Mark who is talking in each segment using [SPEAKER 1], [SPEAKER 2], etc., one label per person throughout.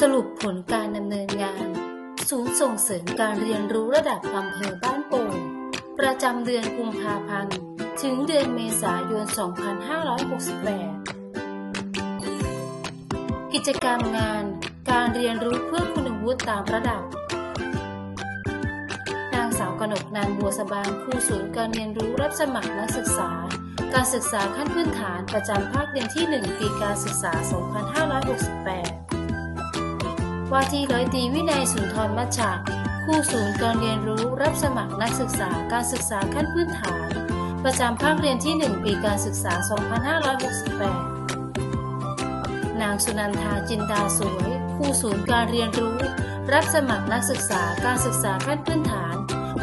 [SPEAKER 1] สรุปผลการดำเนินงาน ศูนย์ส่งเสริมการเรียนรู้ระดับอำเภอบ้านโป่ง ประจำเดือนกุมภาพันธ์ ถึงเดือนเมษายน 2568 กิจกรรมงานการเรียนรู้เพื่อคุณวุฒิตามระดับ นางสาวกนกนันบัวสบางครูศูนย์การเรียนรู้รับสมัครนักศึกษา การศึกษาขั้นพื้นฐานประจำภาคเรียนที่ 1 ปีการศึกษา 2568 ว่าที่ร้อยตีวินัยสุนทรมัชชาครูศูนย์การเรียนรู้รับสมัครนักศึกษาการศึกษาขั้นพื้นฐาน ประจำภาคเรียนที่ 1 ปีการศึกษา 2568 นางสุนันทาจินดาสวยครูศูนย์การเรียนรู้ รับสมัครนักศึกษาการศึกษาขั้นพื้นฐาน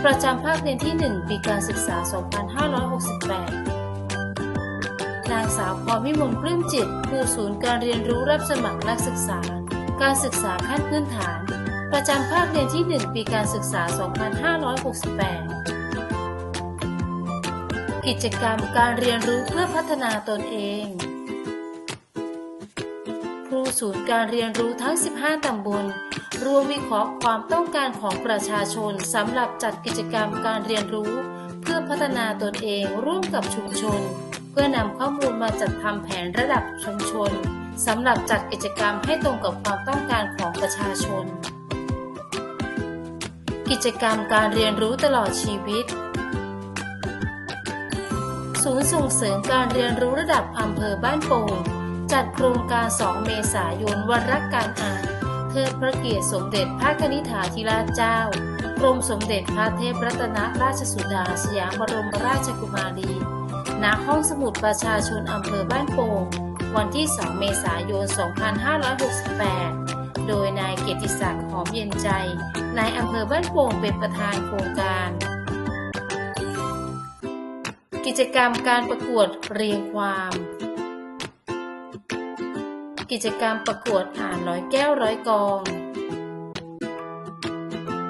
[SPEAKER 1] ประจำภาคเรียนที่ 1 ปีการศึกษา 2568 นางสาวพรวิมลปลื้มจิตครูศูนย์การเรียนรู้รับสมัครนักศึกษา การศึกษาขั้นพื้นฐาน ประจำภาคเรียนที่ 1 ปีการศึกษา 2568 กิจกรรมการเรียนรู้เพื่อพัฒนาตนเอง ครูศูนย์การเรียนรู้ทั้ง 15 ตำบลรวมวิเคราะห์ความต้องการของประชาชนสำหรับจัดกิจกรรมการเรียนรู้ เพื่อพัฒนาตนเองร่วมกับชุมชน เพื่อนำข้อมูลมาจัดทำแผนระดับชุมชน สำหรับจัดกิจกรรมให้ตรงกับความต้องการของประชาชน กิจกรรมการเรียนรู้ตลอดชีวิต ศูนย์ส่งเสริมการเรียนรู้ระดับอำเภอบ้านโป่งจัดโครงการ 2 เมษายนวันรักการอ่านเทิดพระเกียรติสมเด็จพระกนิษฐาธิราชเจ้ากรมสมเด็จพระเทพรัตนราชสุดาสยามบรมราชกุมารี ณ ห้องสมุดประชาชนอำเภอบ้านโป่ง วันที่ 2 เมษายน 2568 โดยนายเกียรติศักดิ์หอมเย็นใจ นายอำเภอบ้านโป่งเป็นประธานโครงการ กิจกรรมการประกวดเรียงความ กิจกรรมประกวดอ่านร้อยแก้วร้อยกอง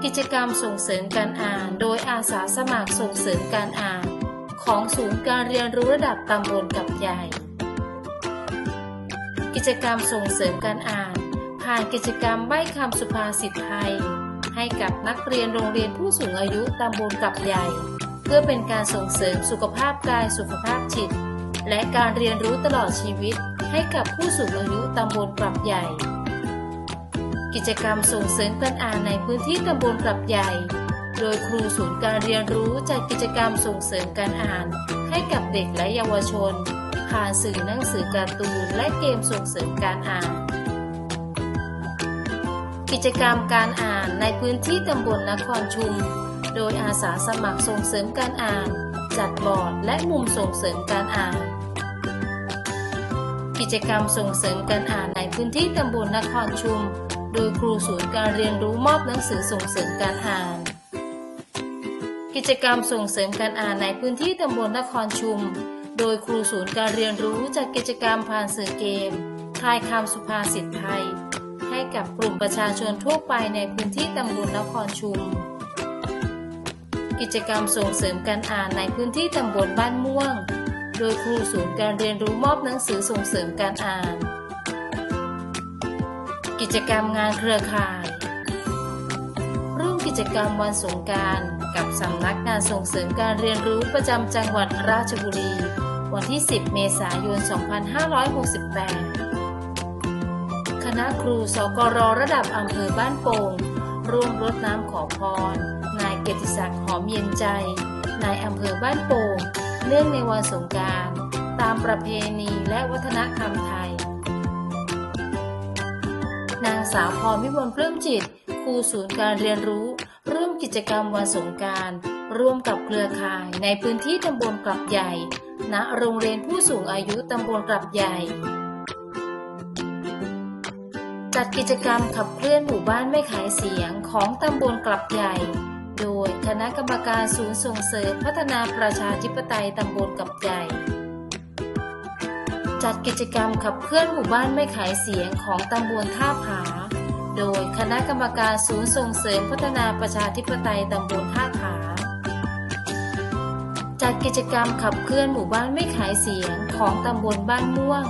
[SPEAKER 1] กิจกรรมส่งเสริมการอ่าน โดยอาสาสมัครส่งเสริมการอ่าน ของศูนย์การเรียนรู้ระดับตำบลกับใหญ่ กิจกรรมส่งเสริมการอ่าน ผ่านกิจกรรมใบ้คำสุภาษิตไทย ให้กับนักเรียนโรงเรียนผู้สูงอายุตำบลกับใหญ่ เพื่อเป็นการส่งเสริมสุขภาพกายสุขภาพจิต และการเรียนรู้ตลอดชีวิต ให้กับผู้สูงอายุตำบลกลับใหญ่ กิจกรรมส่งเสริมการอ่านในพื้นที่ตำบลกลับใหญ่ โดยครูศูนย์การเรียนรู้จัดกิจกรรมส่งเสริมการอ่าน ให้กับเด็กและเยาวชน ผ่านสื่อหนังสือการ์ตูนและเกมส่งเสริมการอ่าน กิจกรรมการอ่านในพื้นที่ตำบลนครชุม โดยอาสาสมัครส่งเสริมการอ่าน จัดบอร์ดและมุมส่งเสริมการอ่าน กิจกรรมส่งเสริมการอ่านในพื้นที่ตำบลนครชุม โดยครูศูนย์การเรียนรู้มอบหนังสือส่งเสริมการอ่านกิจกรรมส่งเสริมการอ่านในพื้นที่ตำบลนครชุม โดยครูศูนย์การเรียนรู้จัดกิจกรรมผ่านสื่อเกม ทายคำสุภาษิตไทย ให้กับกลุ่มประชาชนทั่วไปในพื้นที่ตำบลนครชุม กิจกรรมส่งเสริมการอ่านในพื้นที่ตำบลบ้านม่วง โดยครูศูนย์การเรียนรู้มอบหนังสือส่งเสริมการอ่าน กิจกรรมงานเครือข่าย ร่วมกิจกรรมวันสงการกับสำนักงานส่งเสริมการเรียนรู้ประจำจังหวัดราชบุรี วันที่ 10 เมษายน 2568 คณะครูสกรระดับอำเภอบ้านโป่งร่วมรดน้ำขอพร นายเกียรติศักดิ์หอมเย็นใจ นายอำเภอบ้านโป่งเนื่องในวันสงการตามประเพณีและวัฒนธรรมไทย นางสาวพรวิมลปลื้มจิต ครูศูนย์การเรียนรู้ ร่วมกิจกรรมวันสงการ ร่วมกับเครือข่ายในพื้นที่ตำบลกลับใหญ่ ณ โรงเรียนผู้สูงอายุตำบลกลับใหญ่ จัดกิจกรรมขับเคลื่อนหมู่บ้านไม่ขายเสียงของตำบลกลับใหญ่ โดยคณะกรรมการศูนย์ส่งเสริมพัฒนาประชาธิปไตยตำบลกลับใหญ่จัดกิจกรรมขับเคลื่อนหมู่บ้านไม่ขายเสียงของตำบลท่าผา โดยคณะกรรมการศูนย์ส่งเสริมพัฒนาประชาธิปไตยตำบลท่าผาจัดกิจกรรมขับเคลื่อนหมู่บ้านไม่ขายเสียงของตำบลบ้านม่วง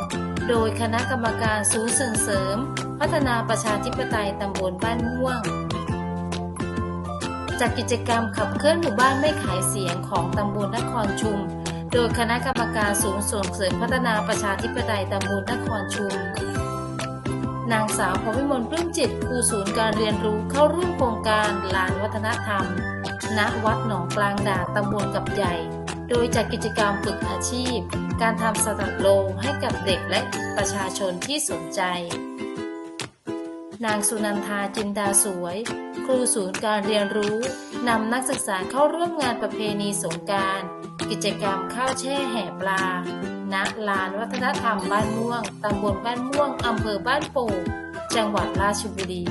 [SPEAKER 1] โดยคณะกรรมการศูนย์ส่งเสริม พัฒนาประชาธิปไตยตำบลบ้านม่วงจัดกิจกรรมขับเคลื่อนหมู่บ้านไม่ขายเสียงของตำบลนครชุม โดยคณะกรรมการศูนย์ส่งเสริมพัฒนาประชาธิปไตยตำบลนครชุม นางสาวพวิมลปลื้มจิตครูศูนย์การเรียนรู้เข้าร่วมโครงการลานวัฒนธรรม ณ วัดหนองกลางดาตำบลกับใหญ่ โดยจัดกิจกรรมฝึกอาชีพ การทำสตัดโลงให้กับเด็กและประชาชนที่สนใจ นางสุนันทาจินดาสวย ครูศูนย์การเรียนรู้นำนักศึกษาเข้าร่วมงานประเพณีสงการ กิจกรรมข้าวแช่แห่ปลา ณ ลานวัฒนธรรมบ้านม่วง ตำบลบ้านม่วง อำเภอบ้านโป่ง จังหวัดราชบุรี